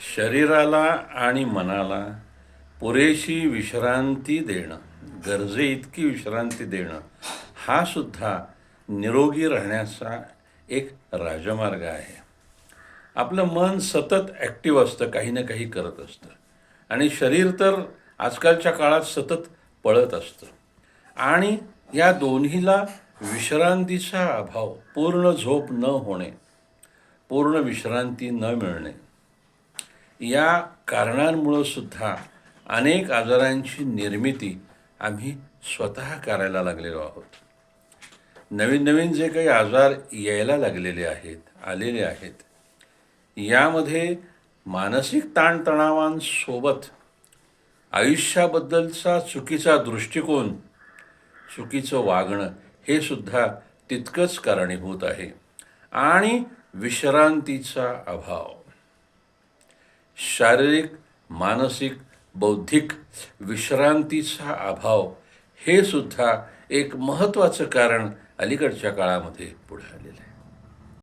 शरीराला आणि मनाला पुरेशी विश्रांती देणं गरजे इतकी विश्रांती देणं हा सुद्धा निरोगी राहण्याचा एक राजमार्ग आहे. आपलं मन सतत ॲक्टिव्ह असतं काही ना काही करत असतं. आणि शरीर तर आजकालच्या काळात सतत पळत असतं. आणि या दोन्हीला विश्रांतीचा अभाव पूर्ण झोप न होणे पूर्ण विश्रांती न मिळणे या कारणांमुळं सुद्धा अनेक आजारांची निर्मिती आम्ही स्वतः करायला लागलेलो आहोत. नवीन नवीन जे काही आजार यायला लागलेले आहेत आलेले आहेत यामध्ये मानसिक ताणतणावांसोबत आयुष्याबद्दलचा चुकीचा दृष्टिकोन चुकीचं वागणं हे सुद्धा तितकंच कारणीभूत आहे आणि विश्रांतीचा अभाव. शारीरिक मानसिक बौद्धिक विश्रांतीचा अभाव हे सुद्धा एक महत्त्वाचं कारण अलीकडच्या काळामध्ये पुढे आलेलं आहे.